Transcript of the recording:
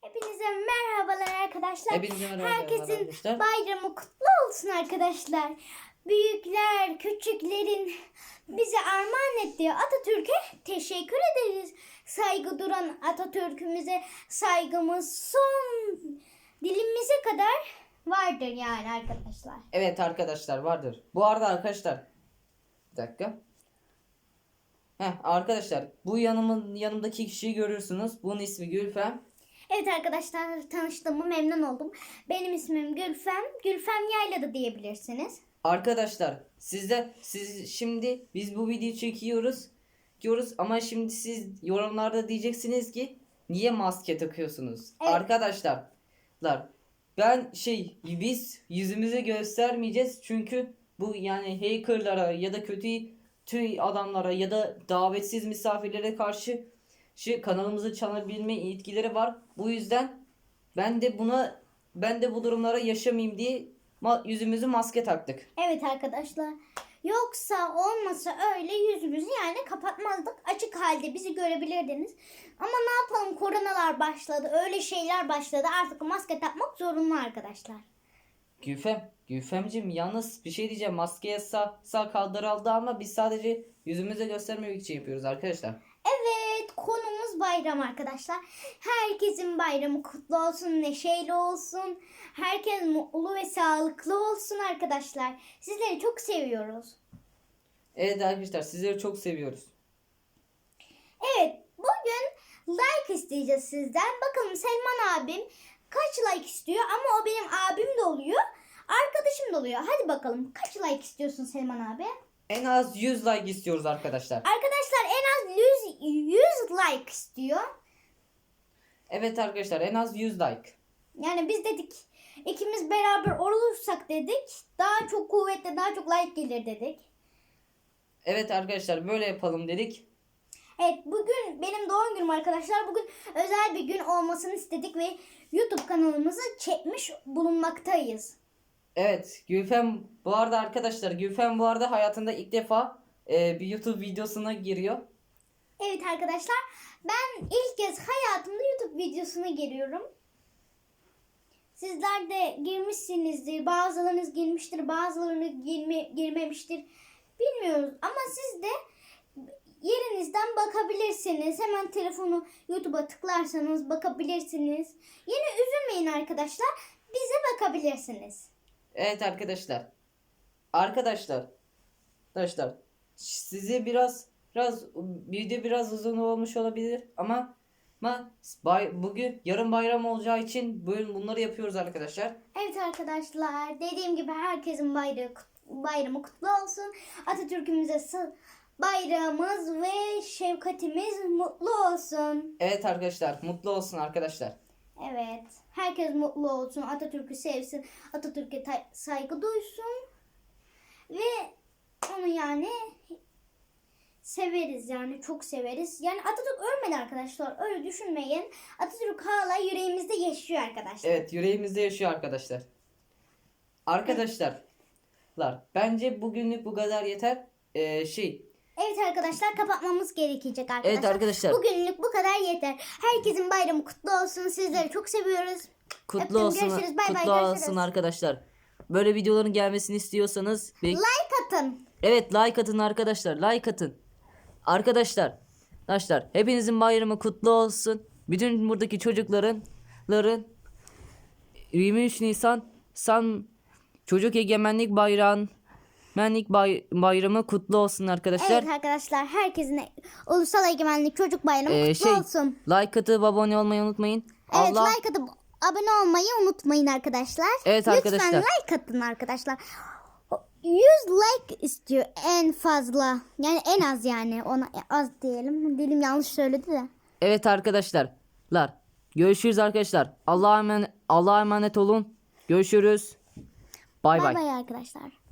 Hepinize merhabalar arkadaşlar. Hepinize merhaba Herkesin arkadaşlar. bayramı kutlu olsun arkadaşlar. Büyükler, küçüklerin bize armağan ettiği Atatürk'e teşekkür ederiz. Saygı duran Atatürk'ümüze saygımız son dilimize kadar vardır yani arkadaşlar. Evet arkadaşlar vardır. Bu arada arkadaşlar bir dakika. Heh, arkadaşlar bu yanımın yanımdaki kişiyi görürsünüz. Bunun ismi Gülfem. Evet arkadaşlar tanıştığıma memnun oldum. Benim ismim Gülfem. Gülfem Yayla da diyebilirsiniz. Arkadaşlar sizde siz şimdi biz bu videoyu çekiyoruz. Diyoruz ama şimdi siz yorumlarda diyeceksiniz ki niye maske takıyorsunuz? Evet. Arkadaşlar ben şey biz yüzümüzü göstermeyeceğiz çünkü bu yani hackerlara ya da kötü tüy adamlara ya da davetsiz misafirlere karşı şu kanalımızı çalabilme yetkileri var. Bu yüzden ben de buna ben de bu durumlara yaşamayayım diye ma- yüzümüzü maske taktık. Evet arkadaşlar. Yoksa olmasa öyle yüzümüzü yani kapatmazdık. Açık halde bizi görebilirdiniz. Ama ne yapalım koronalar başladı. Öyle şeyler başladı. Artık maske takmak zorunlu arkadaşlar. Gülfem, Gülfemcim yalnız bir şey diyeceğim. Maskeye sağ, sağ kaldırıldı ama biz sadece yüzümüze göstermemek için yapıyoruz arkadaşlar. Evet konumuz bayram arkadaşlar. Herkesin bayramı kutlu olsun, neşeyle olsun. Herkes mutlu ve sağlıklı olsun arkadaşlar. Sizleri çok seviyoruz. Evet arkadaşlar sizleri çok seviyoruz. Evet bugün like isteyeceğiz sizden. Bakalım Selman abim kaç like istiyor ama o benim abim de oluyor. Arkadaşım da oluyor. Hadi bakalım kaç like istiyorsun Selman abi? En az 100 like istiyoruz arkadaşlar. Arkadaşlar 100, 100 like istiyor. Evet arkadaşlar en az 100 like. Yani biz dedik ikimiz beraber olursak dedik daha çok kuvvetli daha çok like gelir dedik. Evet arkadaşlar böyle yapalım dedik. Evet bugün benim doğum günüm arkadaşlar. Bugün özel bir gün olmasını istedik ve YouTube kanalımızı çekmiş bulunmaktayız. Evet Gülfem bu arada arkadaşlar Gülfem bu arada hayatında ilk defa e, bir YouTube videosuna giriyor. Evet arkadaşlar ben ilk kez hayatımda YouTube videosuna giriyorum. Sizler de girmişsinizdir. Bazılarınız girmiştir, bazılarınız girme, girmemiştir. Bilmiyoruz ama siz de yerinizden bakabilirsiniz. Hemen telefonu YouTube'a tıklarsanız bakabilirsiniz. Yine üzülmeyin arkadaşlar. Bize bakabilirsiniz. Evet arkadaşlar. Arkadaşlar. Arkadaşlar. Size biraz biraz video biraz uzun olmuş olabilir ama ama bay, bugün yarın bayram olacağı için bugün bunları yapıyoruz arkadaşlar. Evet arkadaşlar dediğim gibi herkesin bayrağı, bayramı kutlu olsun. Atatürk'ümüze bayrağımız ve şefkatimiz mutlu olsun. Evet arkadaşlar mutlu olsun arkadaşlar. Evet herkes mutlu olsun. Atatürk'ü sevsin. Atatürk'e ta- saygı duysun. Ve onu yani severiz yani çok severiz. Yani Atatürk ölmedi arkadaşlar. Öyle düşünmeyin. Atatürk hala yüreğimizde yaşıyor arkadaşlar. Evet yüreğimizde yaşıyor arkadaşlar. Arkadaşlar. Bence bugünlük bu kadar yeter. Ee, şey Evet arkadaşlar kapatmamız gerekecek arkadaşlar. Evet arkadaşlar. Bugünlük bu kadar yeter. Herkesin bayramı kutlu olsun. Sizleri çok seviyoruz. kutlu Öptüm, olsun görüşürüz, bay bay, kutlu görüşürüz. olsun arkadaşlar. Böyle videoların gelmesini istiyorsanız Like atın. Evet like atın arkadaşlar like atın. Arkadaşlar arkadaşlar hepinizin bayramı kutlu olsun. Bütün buradaki çocukların ların 23 Nisan San Çocuk Egemenlik Bayrağın Menlik bay, bayramı kutlu olsun arkadaşlar. Evet arkadaşlar herkesin Ulusal Egemenlik Çocuk Bayramı Ee, kutlu şey olsun. like atıp abone olmayı unutmayın. Evet Allah like atıp abone olmayı unutmayın arkadaşlar. Evet Lütfen arkadaşlar. like atın arkadaşlar. 100 like istiyor en fazla. Yani en az yani. Ona az diyelim. Dilim yanlış söyledi de. Evet arkadaşlar. Lar. Görüşürüz arkadaşlar. Allah'a emanet, Allah'a emanet olun. Görüşürüz. Bay Bay bay. bay arkadaşlar.